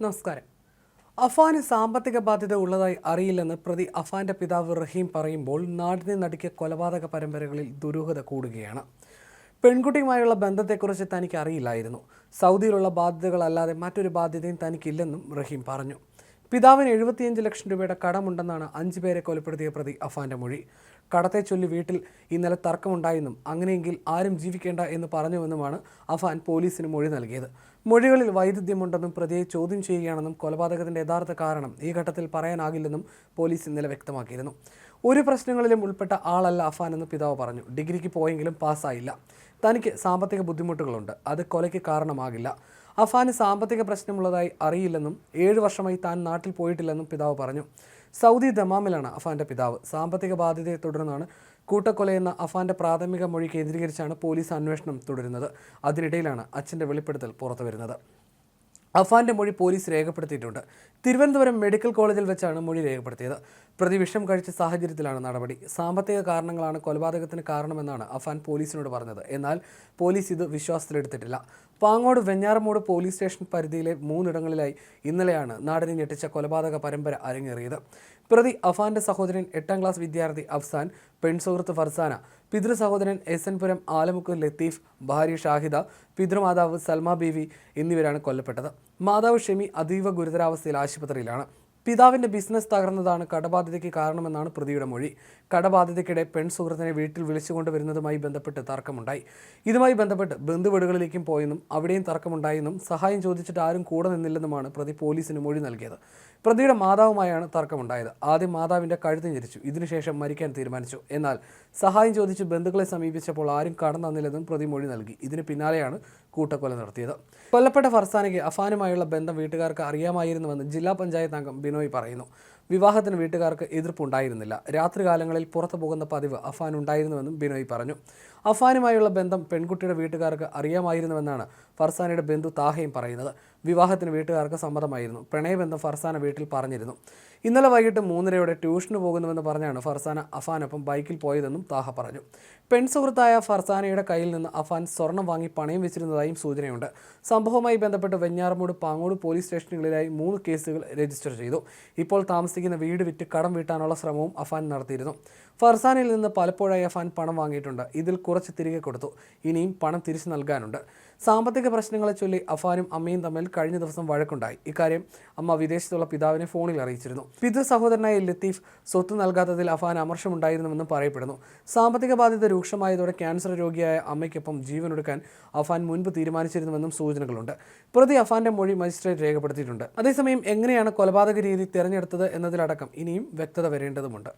നമസ്കാരം. അഫാന് സാമ്പത്തിക ബാധ്യത ഉള്ളതായി അറിയില്ലെന്ന് പ്രതി അഫാന്റെ പിതാവ് റഹീം പറയുമ്പോൾ നാടിനെ നടുക്കിയ കൊലപാതക പരമ്പരകളിൽ ദുരൂഹത കൂടുകയാണ്. പെൺകുട്ടിയുമായുള്ള ബന്ധത്തെക്കുറിച്ച് തനിക്ക് അറിയില്ലായിരുന്നു. സൗദിയിലുള്ള ബാധ്യതകളല്ലാതെ മറ്റൊരു ബാധ്യതയും തനിക്കില്ലെന്നും റഹീം പറഞ്ഞു. പിതാവിന് എഴുപത്തിയഞ്ച് ലക്ഷം രൂപയുടെ കടമുണ്ടെന്നാണ് അഞ്ചു പേരെ കൊലപ്പെടുത്തിയ പ്രതി അഫാന്റെ മൊഴി. കടത്തെ ചൊല്ലി വീട്ടിൽ ഇന്നലെ തർക്കമുണ്ടായെന്നും അങ്ങനെയെങ്കിൽ ആരും ജീവിക്കേണ്ട എന്ന് പറഞ്ഞുവെന്നുമാണ് അഫാൻ പോലീസിന് മൊഴി നൽകിയത്. മൊഴികളിൽ വൈരുദ്ധ്യമുണ്ടെന്നും പ്രതിയെ ചോദ്യം ചെയ്യുകയാണെന്നും കൊലപാതകത്തിന്റെ യഥാർത്ഥ കാരണം ഈ ഘട്ടത്തിൽ പറയാനാകില്ലെന്നും പോലീസ് ഇന്നലെ വ്യക്തമാക്കിയിരുന്നു. ഒരു പ്രശ്നങ്ങളിലും ഉൾപ്പെട്ട ആളല്ല അഫാൻ എന്ന് പിതാവ് പറഞ്ഞു. ഡിഗ്രിക്ക് പോയെങ്കിലും പാസ്സായില്ല. തനിക്ക് സാമ്പത്തിക ബുദ്ധിമുട്ടുകളുണ്ട്. അത് കൊലയ്ക്ക് കാരണമാകില്ല. അഫാന് സാമ്പത്തിക പ്രശ്നമുള്ളതായി അറിയില്ലെന്നും ഏഴു വർഷമായി താൻ നാട്ടിൽ പോയിട്ടില്ലെന്നും പിതാവ് പറഞ്ഞു. സൗദി ദമാമിലാണ് അഫാന്റെ പിതാവ്. സാമ്പത്തിക ബാധ്യതയെ തുടർന്നാണ് കൂട്ടക്കൊലയെന്ന അഫാന്റെ പ്രാഥമിക മൊഴി കേന്ദ്രീകരിച്ചാണ് പോലീസ് അന്വേഷണം തുടരുന്നത്. അതിനിടയിലാണ് അച്ഛന്റെ വെളിപ്പെടുത്തൽ പുറത്തുവരുന്നത്. അഫാന്റെ മൊഴി പോലീസ് രേഖപ്പെടുത്തിയിട്ടുണ്ട്. തിരുവനന്തപുരം മെഡിക്കൽ കോളേജിൽ വെച്ചാണ് മൊഴി രേഖപ്പെടുത്തിയത്. പ്രതി വിഷം കഴിച്ച സാഹചര്യത്തിലാണ് നടപടി. സാമ്പത്തിക കാരണങ്ങളാണ് കൊലപാതകത്തിന് കാരണമെന്നാണ് അഫാൻ പോലീസിനോട് പറഞ്ഞത്. എന്നാൽ പോലീസ് ഇത് വിശ്വാസത്തിലെടുത്തിട്ടില്ല. പാങ്ങോട് വെഞ്ഞാറമൂട് പോലീസ് സ്റ്റേഷൻ പരിധിയിലെ മൂന്നിടങ്ങളിലായി ഇന്നലെയാണ് നാടിനെ ഞെട്ടിച്ച കൊലപാതക പരമ്പര അരങ്ങേറിയത്. പ്രതി അഫാന്റെ സഹോദരൻ എട്ടാം ക്ലാസ് വിദ്യാർത്ഥി അഫ്സാൻ പെൺസുഹൃത്ത് ഫർസാന പിതൃ സഹോദരൻ എസ് എൻ പുരം ആലമുക്ക് ലത്തീഫ് ഭാര്യ ഷാഹിദ പിതൃമാതാവ് സൽമ ബീവി എന്നിവരാണ് കൊല്ലപ്പെട്ടത്. മാതാവ് ഷെമി അതീവ ഗുരുതരാവസ്ഥയിൽ ആശുപത്രിയിലാണ്. പിതാവിന്റെ ബിസിനസ് തകർന്നതാണ് കടബാധ്യതയ്ക്ക് കാരണമെന്നാണ് പ്രതിയുടെ മൊഴി. കടബാധ്യതയ്ക്കിടെ പെൺ സുഹൃത്തിനെ വീട്ടിൽ വിളിച്ചുകൊണ്ടുവരുന്നതുമായി ബന്ധപ്പെട്ട് തർക്കമുണ്ടായി. ഇതുമായി ബന്ധപ്പെട്ട് ബന്ധുവീടുകളിലേക്കും പോയെന്നും അവിടെയും തർക്കമുണ്ടായെന്നും സഹായം ചോദിച്ചിട്ട് ആരും കൂടെ നിന്നില്ലെന്നുമാണ് പ്രതി പോലീസിന് മൊഴി നൽകിയത്. പ്രതിയുടെ മാതാവുമായാണ് തർക്കമുണ്ടായത്. ആദ്യം മാതാവിന്റെ കഴുത്ത് ഞെരിച്ചു. ഇതിനുശേഷം മരിക്കാൻ തീരുമാനിച്ചു. എന്നാൽ സഹായം ചോദിച്ച് ബന്ധുക്കളെ സമീപിച്ചപ്പോൾ ആരും കടന്നു തന്നില്ലെന്നും പ്രതി മൊഴി നൽകി. ഇതിന് പിന്നാലെയാണ് കൂട്ടക്കൊല നടത്തിയത്. കൊല്ലപ്പെട്ട ഫർസാനയ്ക്ക് അഫാനുമായുള്ള ബന്ധം വീട്ടുകാർക്ക് അറിയാമായിരുന്നുവെന്ന് ജില്ലാ പഞ്ചായത്ത് അംഗം ബിനോയ് പറയുന്നു. വിവാഹത്തിന് വീട്ടുകാർക്ക് എതിർപ്പുണ്ടായിരുന്നില്ല. രാത്രികാലങ്ങളിൽ പുറത്തു പോകുന്ന പതിവ് അഫാൻ ഉണ്ടായിരുന്നുവെന്നും ബിനോയ് പറഞ്ഞു. അഫാനുമായുള്ള ബന്ധം പെൺകുട്ടിയുടെ വീട്ടുകാർക്ക് അറിയാമായിരുന്നുവെന്നാണ് ഫർസാനയുടെ ബന്ധു താഹയും പറയുന്നത്. വിവാഹത്തിന് വീട്ടുകാർക്ക് സമ്മതമായിരുന്നു. പ്രണയബന്ധം ഫർസാന വീട്ടിൽ പറഞ്ഞിരുന്നു. ഇന്നലെ വൈകിട്ട് മൂന്നരയോടെ ട്യൂഷന് പോകുന്നുവെന്ന് പറഞ്ഞാണ് ഫർസാന അഫാനൊപ്പം ബൈക്കിൽ പോയതെന്നും താഹ പറഞ്ഞു. പെൺസുഹൃത്തായ ഫർസാനയുടെ കയ്യിൽ നിന്ന് അഫാൻ സ്വർണം വാങ്ങി പണയം വെച്ചിരുന്നതായും സൂചനയുണ്ട്. സംഭവവുമായി ബന്ധപ്പെട്ട് വെഞ്ഞാറമൂട് പാങ്ങോട് പോലീസ് സ്റ്റേഷനുകളിലായി മൂന്ന് കേസുകൾ രജിസ്റ്റർ ചെയ്തു. ഇപ്പോൾ താമസിക്കുന്ന വീട് വിറ്റ് കടം വീട്ടാനുള്ള ശ്രമവും അഫാൻ നടത്തിയിരുന്നു. ഫർസാനിൽ നിന്ന് പലപ്പോഴായി അഫാൻ പണം വാങ്ങിയിട്ടുണ്ട്. ഇതിൽ കുറച്ച് തിരികെ കൊടുത്തു. ഇനിയും പണം തിരിച്ചു നൽകാനുണ്ട്. സാമ്പത്തിക പ്രശ്നങ്ങളെ ചൊല്ലി അഫാനും അമ്മയും തമ്മിൽ കഴിഞ്ഞ ദിവസം വഴക്കുണ്ടായി. ഇക്കാര്യം അമ്മ വിദേശത്തുള്ള പിതാവിനെ ഫോണിൽ അറിയിച്ചിരുന്നു. പിതൃ സഹോദരനായ ലത്തീഫ് സ്വത്ത് നൽകാത്തതിൽ അഫാൻ അമർഷമുണ്ടായിരുന്നുവെന്നും പറയപ്പെടുന്നു. സാമ്പത്തിക ബാധ്യത രൂക്ഷമായതോടെ ക്യാൻസർ രോഗിയായ അമ്മയ്ക്കൊപ്പം ജീവനൊടുക്കാൻ അഫാൻ മുൻപ് തീരുമാനിച്ചിരുന്നുവെന്നും സൂചനകളുണ്ട്. പ്രതി അഫാന്റെ മൊഴി മജിസ്ട്രേറ്റ് രേഖപ്പെടുത്തിയിട്ടുണ്ട്. അതേസമയം എങ്ങനെയാണ് കൊലപാതക രീതി തിരഞ്ഞെടുത്തത് എന്നതിലടക്കം ഇനിയും വ്യക്തത വരേണ്ടതുണ്ട്